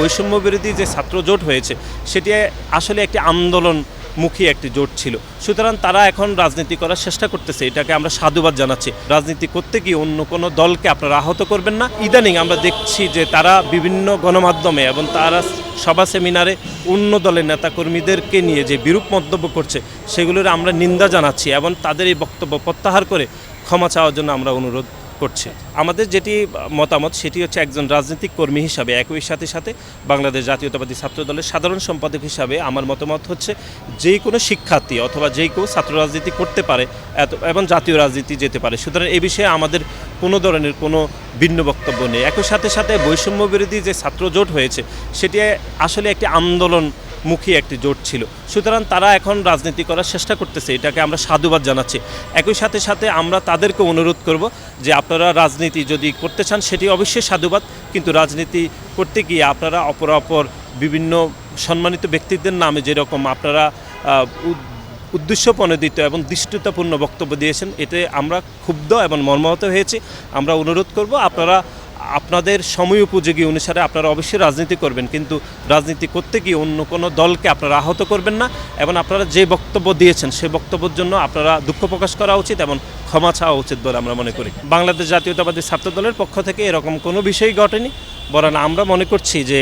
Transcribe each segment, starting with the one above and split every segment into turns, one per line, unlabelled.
বৈষম্য বিরোধী যে ছাত্র জোট হয়েছে, সেটি আসলে একটি আন্দোলন মুখী একটি জোট ছিল। সুতরাং তারা এখন রাজনীতি করার চেষ্টা করতেছে। এটাকে আমরা সাধুবাদ জানাচ্ছি। রাজনীতি করতে গিয়ে অন্য কোনো দলকে আপনারা আহত করবেন না। ইদানিং আমরা দেখছি যে তারা বিভিন্ন গণমাধ্যমে এবং তারা সভা সেমিনারে অন্য দলের নেতাকর্মীদেরকে নিয়ে যে বিরূপ মন্তব্য করছে, সেগুলোর আমরা নিন্দা জানাচ্ছি এবং তাদের এই বক্তব্য প্রত্যাহার করে ক্ষমা চাওয়ার জন্য আমরা অনুরোধ করছে। আমাদের যেটি মতামত সেটি হচ্ছে একজন রাজনৈতিক কর্মী হিসাবে একই সাথে সাথে বাংলাদেশ জাতীয়তাবাদী ছাত্র দলের সাধারণ সম্পাদক হিসাবে আমার মতামত হচ্ছে যে কোনো শিক্ষার্থী অথবা যে কেউ ছাত্র রাজনীতি করতে পারে এবং জাতীয় রাজনীতি যেতে পারে। সুতরাং এই বিষয়ে আমাদের কোনো ধরনের কোনো ভিন্ন বক্তব্য নেই। একই সাথে সাথে বৈষম্য বিরোধী যে ছাত্র জোট হয়েছে, সেটি আসলে একটি আন্দোলন মুখী একটি জোট ছিল। সুতরাং তারা এখন রাজনীতি করার চেষ্টা করতেছে এটাকে আমরা সাধুবাদ জানাচ্ছি। একই সাথে সাথে আমরা তাদেরকে অনুরোধ করব যে আপনারা রাজনীতি যদি করতে চান সেটি অবশ্যই সাধুবাদ। কিন্তু রাজনীতি করতে গিয়ে আপনারা অপরাপর বিভিন্ন সম্মানিত ব্যক্তিদের নামে যেরকম আপনারা আহ, উদ- উদ্দেশ্য প্রণোদিত এবং দৃষ্টতাপূর্ণ বক্তব্য দিয়েছেন এতে আমরা ক্ষুব্ধ এবং মর্মাহত হয়েছি। আমরা অনুরোধ করব আপনারা আপনাদের সময় উপযোগী অনুসারে আপনারা অবশ্যই রাজনীতি করবেন, কিন্তু রাজনীতি করতে গিয়ে অন্য কোনো দলকে আপনারা আহত করবেন না, এবং আপনারা যে বক্তব্য দিয়েছেন সেই বক্তব্যের জন্য আপনারা দুঃখ প্রকাশ করা উচিত এবং ক্ষমা চাওয়া উচিত বলে আমরা মনে করি। বাংলাদেশ জাতীয়তাবাদী ছাত্র দলের পক্ষ থেকে এরকম কোনো বিষয়ই ঘটেনি, বরং আমরা মনে করছি যে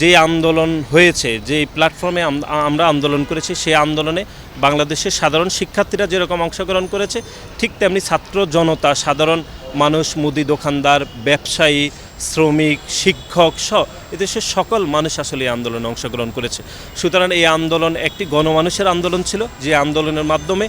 যে আন্দোলন হয়েছে, যে প্ল্যাটফর্মে আমরা আন্দোলন করেছি সেই আন্দোলনে বাংলাদেশের সাধারণ শিক্ষার্থীরা যেরকম অংশগ্রহণ করেছে, ঠিক তেমনি ছাত্র জনতা, সাধারণ মানুষ, মুদি দোকানদার, ব্যবসায়ী, শ্রমিক, শিক্ষক সহ এদেশের সকল মানুষ আসলে এই আন্দোলনে অংশগ্রহণ করেছে। সুতরাং এই আন্দোলন একটি গণমানুষের আন্দোলন ছিল, যে আন্দোলনের মাধ্যমে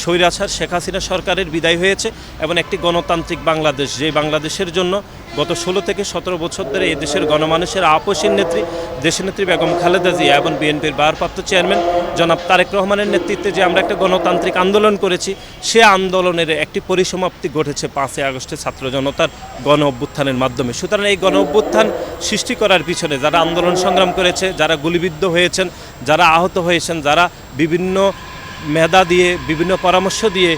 স্বৈরাচার শেখ হাসিনা সরকারের বিদায় হয়েছে এবং একটি গণতান্ত্রিক বাংলাদেশ, যে বাংলাদেশের জন্য গত ষোলো থেকে সতেরো বছর ধরে এই দেশের গণমানুষের আপসীন নেত্রী দেশনেত্রী বেগম খালেদা জিয়া এবং বিএনপির ভারপ্রাপ্ত চেয়ারম্যান জনাব তারেক রহমানের নেতৃত্বে যে আমরা একটা গণতান্ত্রিক আন্দোলন করেছি, সে আন্দোলনের একটি পরিসমাপ্তি ঘটেছে পাঁচই আগস্টে ছাত্র জনতার গণ অভ্যুত্থানের মাধ্যমে। সুতরাং এই গণ অভ্যুত্থান সৃষ্টি করার পিছনে যারা আন্দোলন সংগ্রাম করেছে, যারা গুলিবিদ্ধ হয়েছেন, যারা আহত হয়েছেন, যারা বিভিন্ন মেধা দিয়ে, বিভিন্ন পরামর্শ দিয়ে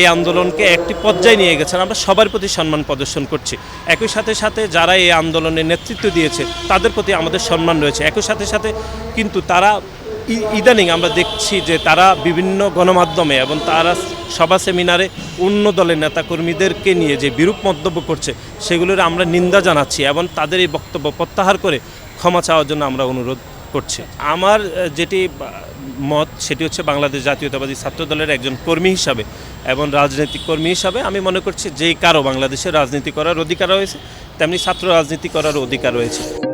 এই আন্দোলনকে একটি পর্যায়ে নিয়ে গেছেন। আমরা সবার প্রতি সম্মান প্রদর্শন করছি। একই সাথে সাথে যারা এই আন্দোলনে নেতৃত্ব দিয়েছে, তাদের প্রতি আমাদের সম্মান রয়েছে। একই সাথে সাথে কিন্তু তারা ইদানিং আমরা দেখছি যে তারা বিভিন্ন গণমাধ্যমে এবং তারা সভা সেমিনারে অন্য দলের নেতাকর্মীদেরকে নিয়ে যে বিরূপ মন্তব্য করছে, সেগুলোর আমরা নিন্দা জানাচ্ছি এবং তাদের এই বক্তব্য প্রত্যাহার করে ক্ষমা চাওয়ার জন্য আমরা অনুরোধ করছি। আমার যেটি মত, সেটি হচ্ছে বাংলাদেশ জাতীয়তাবাদী ছাত্র দলের একজন কর্মী হিসাবে এবং রাজনৈতিক কর্মী হিসাবে আমি মনে করছি যেই কারও বাংলাদেশে রাজনীতি করার অধিকার রয়েছে, তেমনি ছাত্র রাজনীতি করার অধিকার রয়েছে।